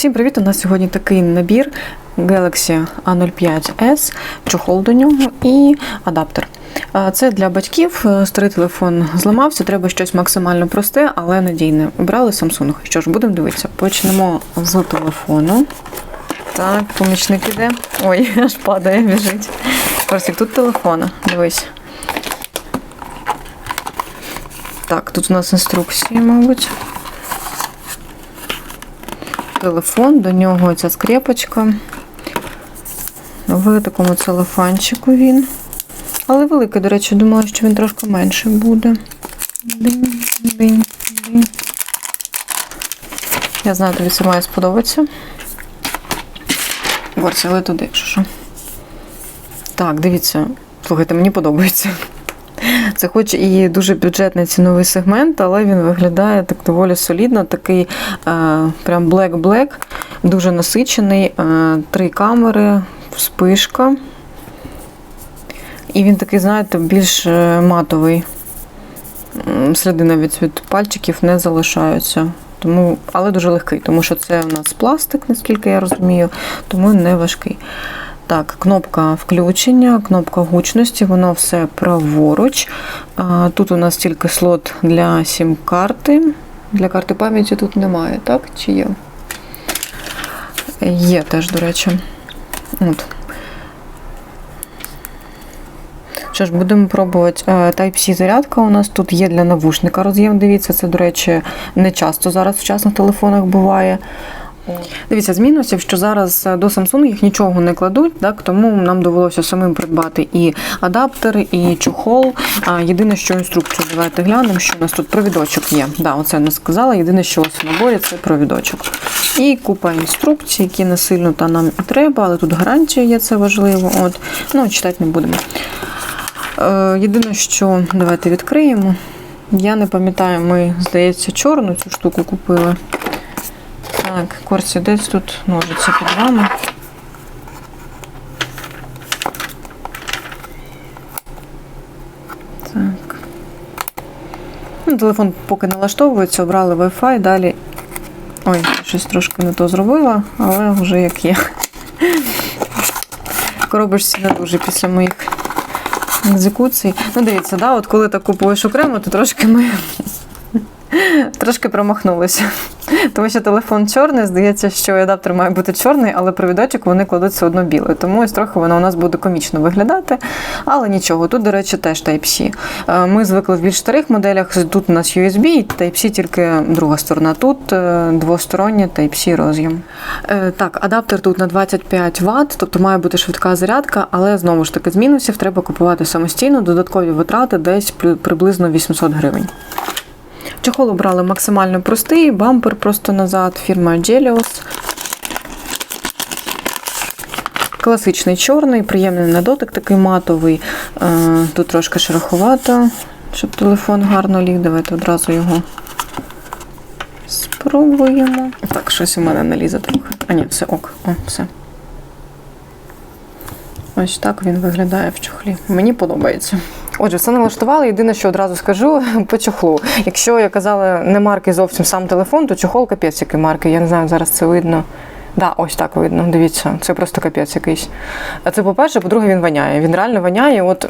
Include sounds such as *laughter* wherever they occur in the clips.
Всім привіт! У нас сьогодні такий набір Galaxy A05s, чохол до нього і адаптер. Це для батьків. Е, Старий телефон зламався, треба щось максимально просте, але надійне. Обрали Samsung. Що ж, будемо дивитися. Почнемо з телефону. Так, помічник іде. Ой, *laughs* аж падає, біжить. Ось тут телефона. Дивись. Так, тут у нас інструкції, мабуть телефон, до нього ця скрепочка. В такому целофанчику він. Але великий, до речі, думала, що він трошки менше буде. Я знаю, тобі це має сподобатися. Горці, але туди, якщо що. Так, дивіться. Слухайте, мені подобається. Це хоч і дуже бюджетний ціновий сегмент, але він виглядає так доволі солідно, такий е, прям black-black, дуже насичений, е, три камери, спишка. І він такий, знаєте, більш е, матовий. Сліди навіть від пальчиків не залишаються. Тому, але дуже легкий, тому що це у нас пластик, наскільки я розумію, тому не важкий. Так, кнопка включення, кнопка гучності, воно все праворуч. Тут у нас тільки слот для сім-карти. Для карти пам'яті тут немає, так? Чи є? Є теж, до речі. От. Що ж, будемо пробувати. Е, Type-C зарядка у нас тут є для навушника роз'єм. Дивіться, це, до речі, не часто зараз в сучасних телефонах буває. Дивіться, з мінусів, що зараз до Samsung їх нічого не кладуть, так тому нам довелося самим придбати і адаптер, і чохол. А, єдине, що інструкцію давайте глянемо, що у нас тут провідочок є. Да, оце не сказала. Єдине, що ось в наборі це провідочок. І купа інструкцій, які не сильно та нам і треба, але тут гарантія є, це важливо. От, ну читати не будемо. Е, єдине, що давайте відкриємо. Я не пам'ятаю, ми, здається, чорну цю штуку купили. Так, Корсі, десь тут ножиці під вами. Так. Ну, телефон поки налаштовується, обрали Wi-Fi, далі. Ой, щось трошки не то зробила, але вже як є. Коробишся не дуже після моїх екзекуцій. Ну, дивіться, да, от коли так купуєш окремо, то трошки ми трошки промахнулися. Тому що телефон чорний, здається, що адаптер має бути чорний, але провідочок вони кладуть все одно білий. Тому ось трохи воно у нас буде комічно виглядати. Але нічого, тут, до речі, теж Type-C. Е, Ми звикли в більш старих моделях. Тут у нас USB, і Type-C тільки друга сторона. Тут е, двосторонній Type-C роз'єм. Е, Так, адаптер тут на 25 Вт, тобто має бути швидка зарядка, але знову ж таки з мінусів треба купувати самостійно, додаткові витрати десь приблизно 800 гривень. Чохол обрали максимально простий, бампер просто назад, фірма Gelios. Класичний чорний, приємний на дотик, такий матовий. Е, Тут трошки шероховато, щоб телефон гарно ліг. Давайте одразу його спробуємо. Так, щось у мене налізе трохи. А ні, все ок. О, все. Ось так він виглядає в чохлі. Мені подобається. Отже, все налаштували. Єдине, що одразу скажу *laughs* по чохлу. Якщо я казала не марки зовсім сам телефон, то чохол капець який марки. Я не знаю, зараз це видно. Да, ось так видно. Дивіться, це просто капець якийсь. А це по-перше, по-друге, він воняє. Він реально воняє. От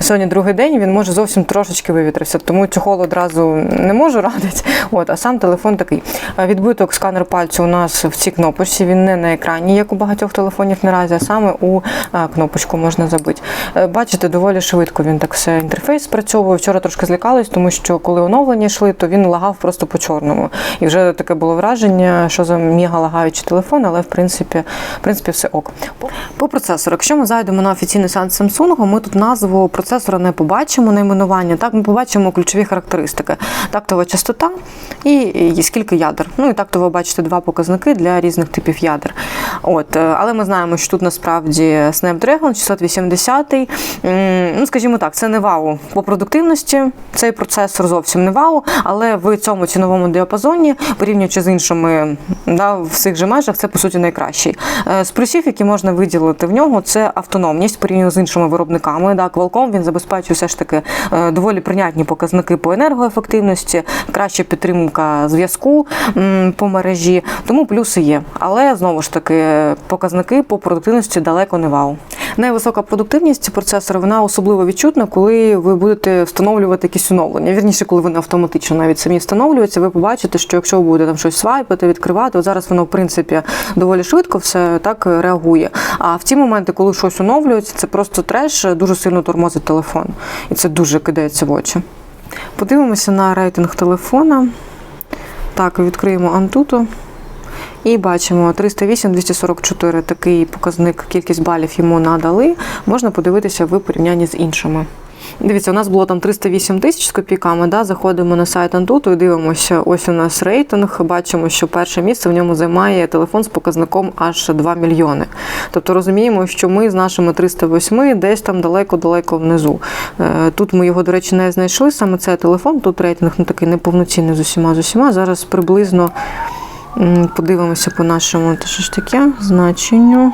Сьогодні другий день він може зовсім трошечки вивітрився, тому чохол одразу не можу радити. От, а сам телефон такий. Відбиток сканер пальцю у нас в цій кнопочці. Він не на екрані, як у багатьох телефонів наразі, а саме у кнопочку можна забити. Е, Бачите, доволі швидко він так все інтерфейс спрацьовує. Вчора трошки злякались, тому що коли оновлення йшли, то він лагав просто по чорному. І вже таке було враження, що за мега лагаючий телефон, але в принципі, в принципі все ок. По процесору, якщо ми зайдемо на офіційний сайт Samsung, ми тут назву процесора не побачимо, найменування. Так, ми побачимо ключові характеристики: тактова частота і, скільки ядер. Ну і тактово бачите два показники для різних типів ядер. От, е, але ми знаємо, що тут насправді Snapdragon 680. м, Ну, скажімо так, це не вау по продуктивності. Цей процесор зовсім не вау, але в цьому ціновому діапазоні, порівнюючи з іншими, да, в цих же межах, це по суті найкращий. Е, З плюсів, які можна виділити в нього, це автономність порівняно з іншими виробниками. Да, Qualcomm він забезпечує все ж таки е, доволі прийнятні показники по енергоефективності, краща підтримка зв'язку по мережі. Тому плюси є. Але знову ж таки показники по продуктивності далеко не вау. Найвисока продуктивність процесора вона особливо відчутна, коли ви будете встановлювати якісь оновлення. Вірніше, коли вони автоматично навіть самі встановлюються, ви побачите, що якщо ви будете там щось свайпати, відкривати, от зараз воно в принципі доволі швидко все так реагує. А в ті моменти, коли щось оновлюється, це просто треш, дуже сильно тормозить телефон, і це дуже кидається в очі. Подивимося на рейтинг телефона. Так, відкриємо Antutu. І бачимо 308-244 такий показник, кількість балів йому надали. Можна подивитися в порівнянні з іншими. Дивіться, у нас було там 308 тисяч з копійками. Да? Заходимо на сайт Antutu і дивимося. Ось у нас рейтинг. Бачимо, що перше місце в ньому займає телефон з показником аж 2 мільйони. Тобто розуміємо, що ми з нашими 308 десь там далеко-далеко внизу. Е, Тут ми його, до речі, не знайшли. Саме цей телефон. Тут рейтинг ну, такий неповноцінний з усіма з усіма. Зараз приблизно. Подивимося по нашому то ж таке значенню.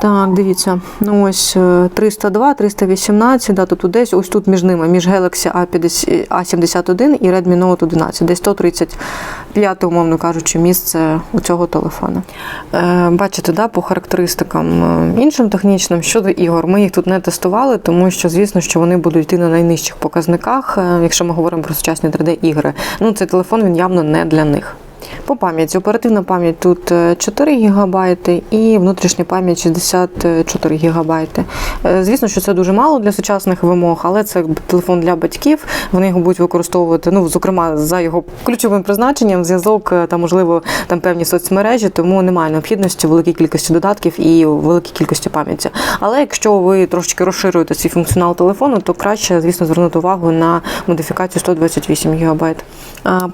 Так, дивіться, ну ось е, 302, 318, да, тобто десь ось тут між ними, між Galaxy A50, A71 і Redmi Note 11, десь 135, умовно кажучи, місце у цього телефона. Е, бачите, да, по характеристикам е, іншим технічним щодо ігор, ми їх тут не тестували, тому що, звісно, що вони будуть йти на найнижчих показниках, е, якщо ми говоримо про сучасні 3D-ігри. Ну, цей телефон він явно не для них. По пам'яті оперативна пам'ять тут е, 4 ГБ і внутрішня пам'ять 64 ГБ. Звісно, що це дуже мало для сучасних вимог, але це телефон для батьків. Вони його будуть використовувати, ну зокрема за його ключовим призначенням, зв'язок е, та можливо там певні соцмережі, тому немає необхідності великій кількості додатків і великій кількості пам'яті. Але якщо ви трошки розширюєте свій функціонал телефону, то краще, звісно, звернути увагу на модифікацію 128 ГБ.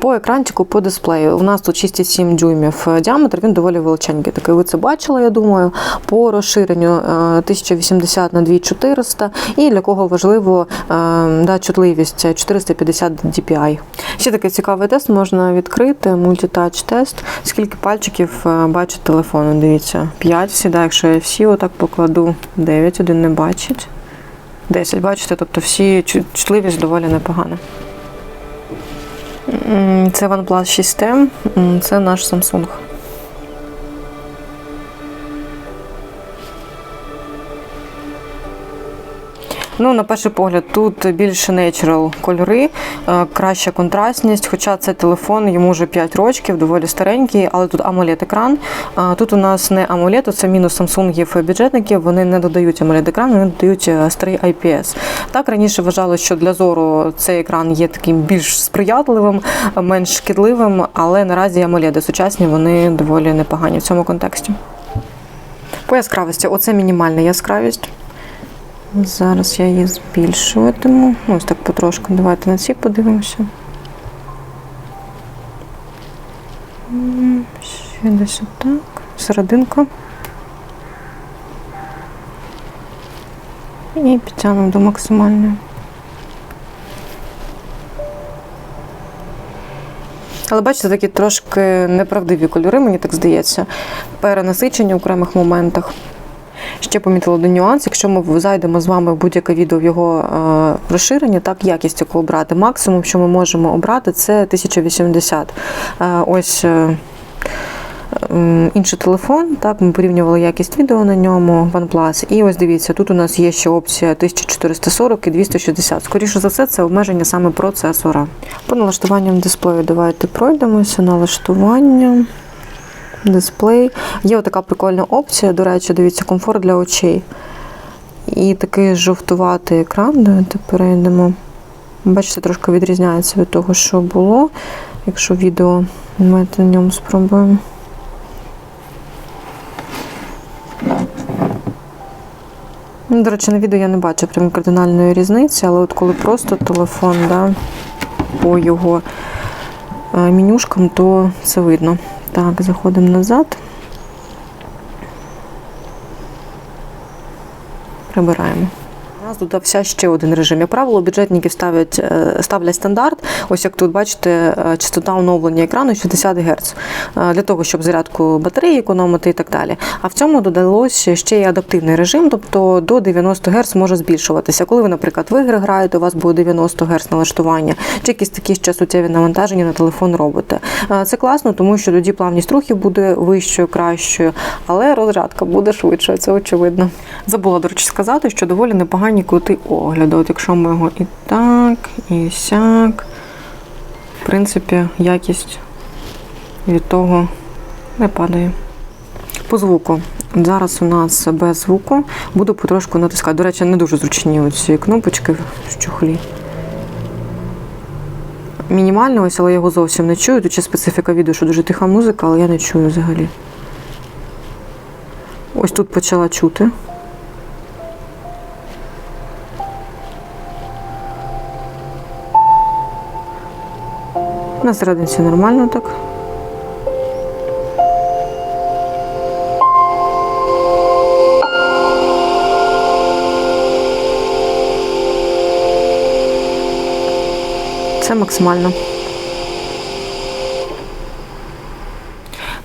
По екранчику, по дисплею. У нас тут 6,7 дюймів е, діаметр, він доволі величенький. Такий ви це бачили, я думаю. По розширенню е, 1080 на 2400 і для кого важливо е, да, чутливість 450 DPI. Ще такий цікавий тест можна відкрити, мультитач тест. Скільки пальчиків е, бачить телефон? Дивіться, 5 всі, да, якщо я всі отак покладу, 9, один не бачить. 10, бачите, тобто всі чутливість доволі непогана. Це OnePlus 6T, це наш Samsung. Ну, на перший погляд, тут більше natural кольори, е, краща контрастність. Хоча це телефон, йому вже 5 років, доволі старенький, але тут amoled екран. Тут у нас не AMOLED, це мінус Samsung бюджетників. Вони не додають amoled екран, вони додають е, старий IPS. Так раніше вважали, що для зору цей екран є таким більш сприятливим, менш шкідливим, але наразі AMOLED сучасні вони доволі непогані в цьому контексті. По яскравості, оце мінімальна яскравість. Зараз я її збільшуватиму. Ну, ось так потрошку. Давайте на ці подивимося. Ще десь отак. Серединка. І підтягнемо до максимальної. Але бачите, такі трошки неправдиві кольори, мені так здається. Перенасичені в окремих моментах. Ще помітила один нюанс. Якщо ми зайдемо з вами в будь-яке відео в його е, розширенні, так якість яку обрати. Максимум, що ми можемо обрати, це 1080. Е, ось. Е, Інший телефон, так, ми порівнювали якість відео на ньому, OnePlus. І ось дивіться, тут у нас є ще опція 1440 і 260. Скоріше за все, це обмеження саме процесора. По налаштуванням дисплею давайте пройдемося. Налаштування, дисплей. Є така прикольна опція, до речі, дивіться, комфорт для очей. І такий жовтуватий екран. Давайте перейдемо. Бачите, трошки відрізняється від того, що було. Якщо відео давайте на ньому спробуємо. Ну, До речі, на відео я не бачу прям кардинальної різниці, але от коли просто телефон, да, по його е, менюшкам, то це видно. Так, заходимо назад. Прибираємо. Нас додався ще один режим. Як правило, бюджетники ставлять, е, ставлять стандарт. Ось як тут бачите, е, частота оновлення екрану 60 Гц е, для того, щоб зарядку батареї економити і так далі. А в цьому додалося ще й адаптивний режим, тобто до 90 Гц може збільшуватися. Коли ви, наприклад, в ігри граєте, у вас буде 90 Гц налаштування, чи якісь такі ще суттєві навантаження на телефон робите. Це класно, тому що тоді плавність рухів буде вищою, кращою, але розрядка буде швидше, це очевидно. Забула, до речі, сказати, що доволі непогані кути огляду. От якщо ми його і так, і сяк, в принципі, якість від того не падає. По звуку. Зараз у нас без звуку. Буду потрошку натискати. До речі, не дуже зручні ці кнопочки в чохлі. Мінімально ось, але я його зовсім не чую. Тут ще специфіка відео, що дуже тиха музика, але я не чую взагалі. Ось тут почала чути. На серединці нормально так. Це максимально.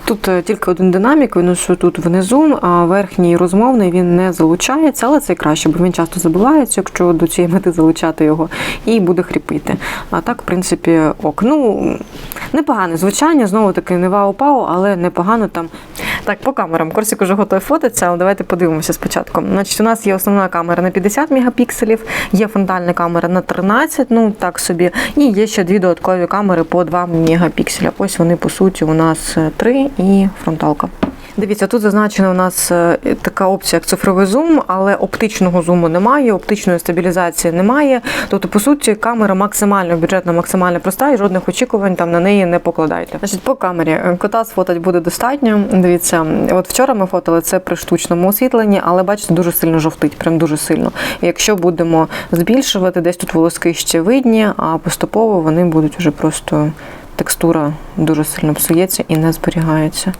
Тут е, тільки один динамік, він що тут внизу, а верхній розмовний він не залучається, але це краще, бо він часто забувається, якщо до цієї мети залучати його, і буде хріпити. А так, в принципі, ок. Ну, непогане звучання, знову таки, не вау-пау, але непогано там. Так, по камерам. Корсик уже готовий фотиться, але давайте подивимося спочатку. Значить, у нас є основна камера на 50 мегапікселів, є фронтальна камера на 13, ну так собі, і є ще дві додаткові камери по 2 мегапікселя. Ось вони, по суті, у нас 3 і фронталка. Дивіться, тут зазначена у нас е, така опція, як цифровий зум, але оптичного зуму немає, оптичної стабілізації немає. Тобто, по суті, камера максимально бюджетна, максимально проста і жодних очікувань там на неї не покладайте. Значить, по камері е, кота сфотать буде достатньо. Дивіться, от вчора ми фотали це при штучному освітленні, але бачите, дуже сильно жовтить, прям дуже сильно. Якщо будемо збільшувати, десь тут волоски ще видні, а поступово вони будуть вже просто текстура дуже сильно псується і не зберігається.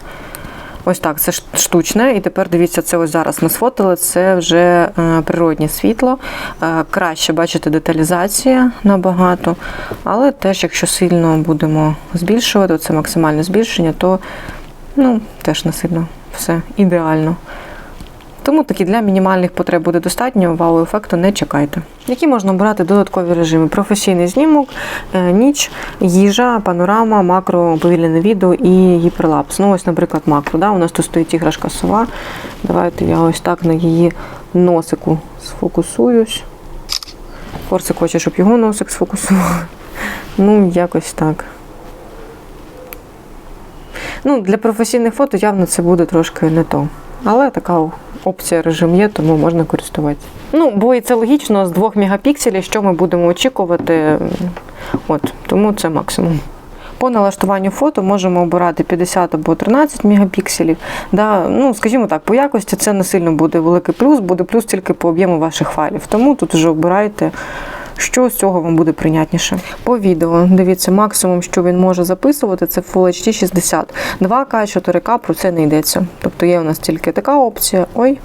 Ось так, це штучне, і тепер дивіться, це ось зараз ми сфотили. Це вже е, природнє світло. Е, краще бачите деталізація набагато. Але теж, якщо сильно будемо збільшувати, це максимальне збільшення, то ну, теж не сильно все ідеально. Тому таки для мінімальних потреб буде достатньо, вау-ефекту не чекайте. Які можна обрати додаткові режими? Професійний знімок, е, ніч, їжа, панорама, макро, повільне відео і гіперлапс. Ну, ось, наприклад, макро. Да? У нас тут стоїть іграшка сова. Давайте я ось так на її носику сфокусуюсь. Корсик хоче, щоб його носик сфокусував. Ну, якось так. Ну, для професійних фото явно це буде трошки не то. Але така опція режим є, тому можна користуватися. Ну, бо і це логічно, з 2 мегапікселів, що ми будемо очікувати. От, тому це максимум. По налаштуванню фото можемо обирати 50 або 13 мегапікселів. Да, ну, скажімо так, по якості це не сильно буде великий плюс, буде плюс тільки по об'єму ваших файлів. Тому тут вже обирайте, що з цього вам буде прийнятніше. По відео, дивіться, максимум, що він може записувати, це Full HD 60. 2К, 4К, про це не йдеться. Тобто є у нас тільки така опція. Ой,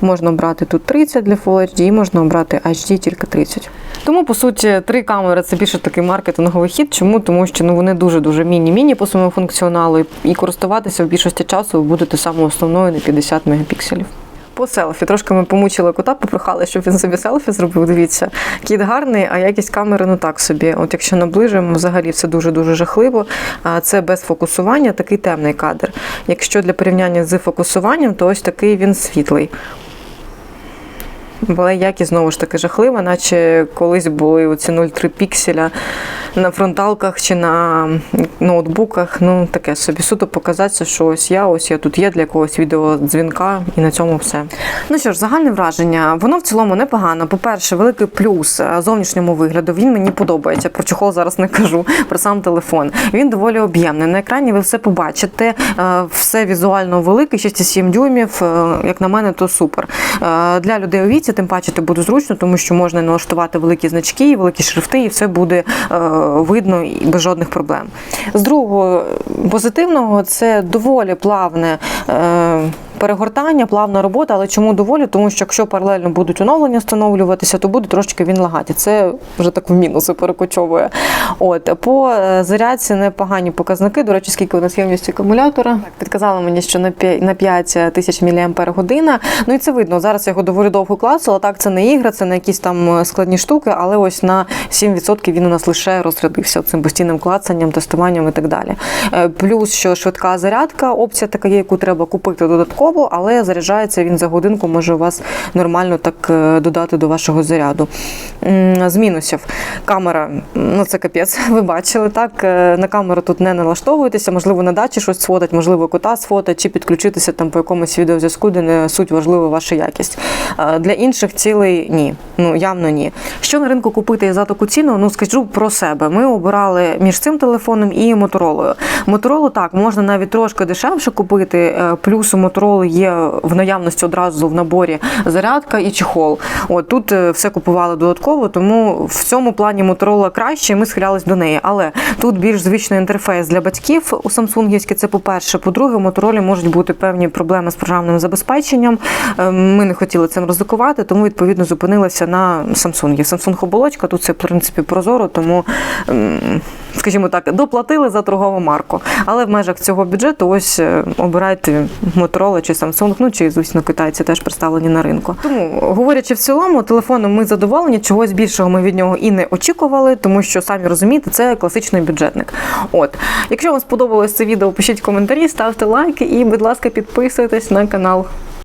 можна обрати тут 30 для Full HD, і можна обрати HD тільки 30. Тому, по суті, три камери це більше такий маркетинговий хід. Чому? Тому що ну, вони дуже-дуже міні-міні по своєму функціоналу, і- і користуватися в більшості часу ви будете саме основною на 50 мегапікселів. По селфі. Трошки ми помучили кота, попрохали, щоб він собі селфі зробив. Дивіться, кіт гарний, а якість камери ну так собі. От якщо наближуємо, взагалі все дуже-дуже жахливо. Це без фокусування, такий темний кадр. Якщо для порівняння з фокусуванням, то ось такий він світлий. Але якість знову ж таки жахлива, наче колись були оці 0,3 пікселя на фронталках чи на ноутбуках. Ну таке собі суто показатися, що ось я, ось я тут є для якогось відеодзвінка, і на цьому все. Ну що ж, загальне враження, воно в цілому непогано. По-перше, великий плюс е, зовнішньому вигляду. Він мені подобається. Про чохол зараз не кажу, про сам телефон. Він доволі об'ємний. На екрані ви все побачите. е, Все візуально велике, 6,7 дюймів. е, Як на мене, то супер. Для людей у віці, тим паче, буде зручно, тому що можна налаштувати великі значки, великі шрифти, і все буде е, видно і без жодних проблем. З другого позитивного це доволі плавне. Перегортання, плавна робота, але чому доволі? Тому що якщо паралельно будуть оновлення встановлюватися, то буде трошки він лагати. Це вже так в мінуси перекочовує. От по е, зарядці непогані показники. До речі, скільки у нас ємність акумулятора. Так, підказали мені, що на 5, на 5 тисяч мАч. Ну і це видно. Зараз я його доволі довго клацала. Так, це не ігри, це не якісь там е, складні штуки, але ось на 7% він у нас лише розрядився цим постійним клацанням, тестуванням і так далі. Е, Плюс, що швидка зарядка, опція така є, яку треба купити додатково, але заряджається він за годинку, може у вас нормально так е, додати до вашого заряду. З мінусів камера, ну це капець, *laughs* ви бачили так. е, На камеру тут не налаштовуєтеся, можливо, на дачі щось сфотать, можливо, кота сфотать, чи підключитися там по якомусь відеозв'язку, де не суть важлива ваша якість. Е, Для інших цілей ні. Ну явно ні. Що на ринку купити за таку ціну? Ну скажу про себе. Ми обирали між цим телефоном і моторолою. Моторолу так можна навіть трошки дешевше купити. Плюс у мотороли є в наявності одразу в наборі зарядка і чехол. От тут е, все купували додатково, тому в цьому плані моторола краще. і Ми схилялись до неї. Але тут більш звичний інтерфейс для батьків у самсунгівській. Це по-перше. По-друге, моторолі можуть бути певні проблеми з програмним забезпеченням. Е, Ми не хотіли цим ризикувати, тому відповідно зупинилися на Samsung. Samsung оболочка тут це в принципі прозоро, тому скажімо так, доплатили за торгову марку. Але в межах цього бюджету ось е, обирайте Motorola чи Samsung, ну чи звісно китайці теж представлені на ринку. Тому говорячи в цілому, телефоном ми задоволені. Чогось більшого ми від нього і не очікували, тому що самі розумієте, це класичний бюджетник. От, якщо вам сподобалось це відео, пишіть коментарі, ставте лайки і, будь ласка, підписуйтесь на канал.